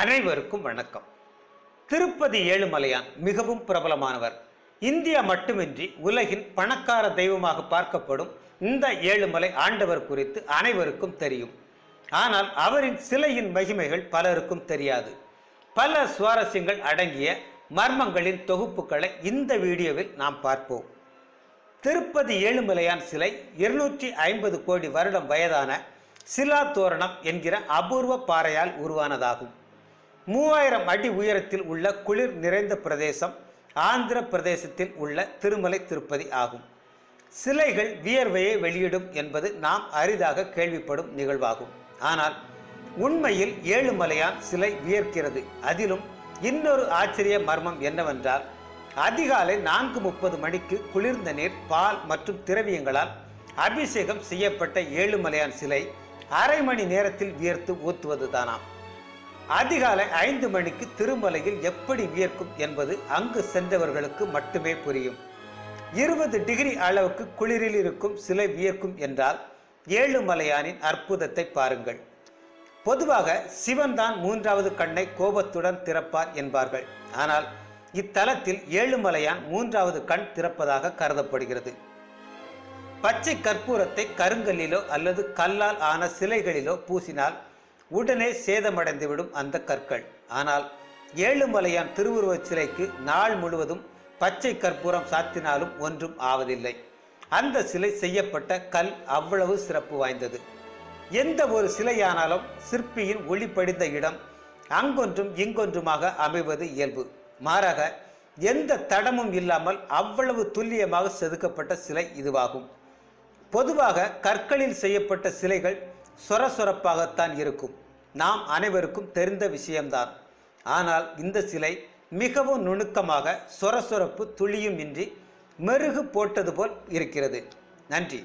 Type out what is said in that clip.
அனைவருக்கும் வணக்கம். திருப்பதி ஏழுமலையான் மிகவும் பிரபலமானவர். இந்தியா மட்டுமின்றி உலகின் பணக்கார தெய்வமாக பார்க்கப்படும் இந்த ஏழுமலை ஆண்டவர் குறித்து அனைவருக்கும் தெரியும். ஆனால் அவரின் சிலையின் மகிமைகள் பலருக்கும் தெரியாது. பல சுவாரஸ்யங்கள் அடங்கிய மர்மங்களின் தொகுப்புகளை இந்த வீடியோவில் நாம் பார்ப்போம். திருப்பதி ஏழுமலையான் சிலை இருநூற்றி ஐம்பது கோடி வருடம் வயதான சிலா தோரணம் என்கிற அபூர்வ பாறையால் உருவானதாகும். மூவாயிரம் அடி உயரத்தில் உள்ள குளிர் நிறைந்த பிரதேசம் ஆந்திர பிரதேசத்தில் உள்ள திருமலை திருப்பதி ஆகும். சிலைகள் வியர்வையை வெளியிடும் என்பது நாம் அரிதாக கேள்விப்படும் நிகழ்வாகும். ஆனால் உண்மையில் ஏழுமலையான் சிலை வியர்க்கிறது. அதிலும் இன்னொரு ஆச்சரிய மர்மம் என்னவென்றால் அதிகாலை நான்கு முப்பது மணிக்கு குளிர்ந்த நீர் பால் மற்றும் திரவியங்களால் அபிஷேகம் செய்யப்பட்ட ஏழுமலையான் சிலை அரை மணி நேரத்தில் வியர்த்து ஊத்துவதுதானாம். அதிகாலை ஐந்து மணிக்கு திருமலையில் எப்படி வியர்க்கும் என்பது அங்கு சென்றவர்களுக்கு மட்டுமே புரியும். இருபது டிகிரி அளவுக்கு குளிரில் இருக்கும் சிலை வியர்க்கும் என்றால் ஏழுமலையானின் அற்புதத்தை பாருங்கள். பொதுவாக சிவன் தான் மூன்றாவது கண்ணை கோபத்துடன் திறப்பார் என்பார்கள். ஆனால் இத்தலத்தில் ஏழுமலையான் மூன்றாவது கண் திறப்பதாக கருதப்படுகிறது. பச்சை கற்பூரத்தை கருங்கல்லிலோ அல்லது கல்லால் ஆன சிலைகளிலோ பூசினால் உடனே சேதமடைந்துவிடும் அந்த கற்கள். ஆனால் ஏழுமலையான் திருவுருவச் சிலைக்கு நாள் முழுவதும் பச்சை கற்பூரம் சாத்தினாலும் ஒன்றும் ஆவதில்லை. அந்த சிலை செய்யப்பட்ட கல் அவ்வளவு சிறப்பு வாய்ந்தது. எந்த ஒரு சிலையானாலும் சிற்பியின் ஒளி படிந்த இடம் அங்கொன்றும் இங்கொன்றுமாக அமைவது இயல்பு. மாறாக எந்த தடமும் இல்லாமல் அவ்வளவு துல்லியமாக செதுக்கப்பட்ட சிலை இதுவாகும். பொதுவாக கற்களில் செய்யப்பட்ட சிலைகள் சொர சொரப்பாகத்தான் இருக்கும். நாம் அனைவருக்கும் தெரிந்த விஷயம்தான். ஆனால் இந்த சிலை மிகவும் நுணுக்கமாக சொர சொரப்பு துளியும் இன்றி மெருகு போட்டது போல் இருக்கிறது. நன்றி.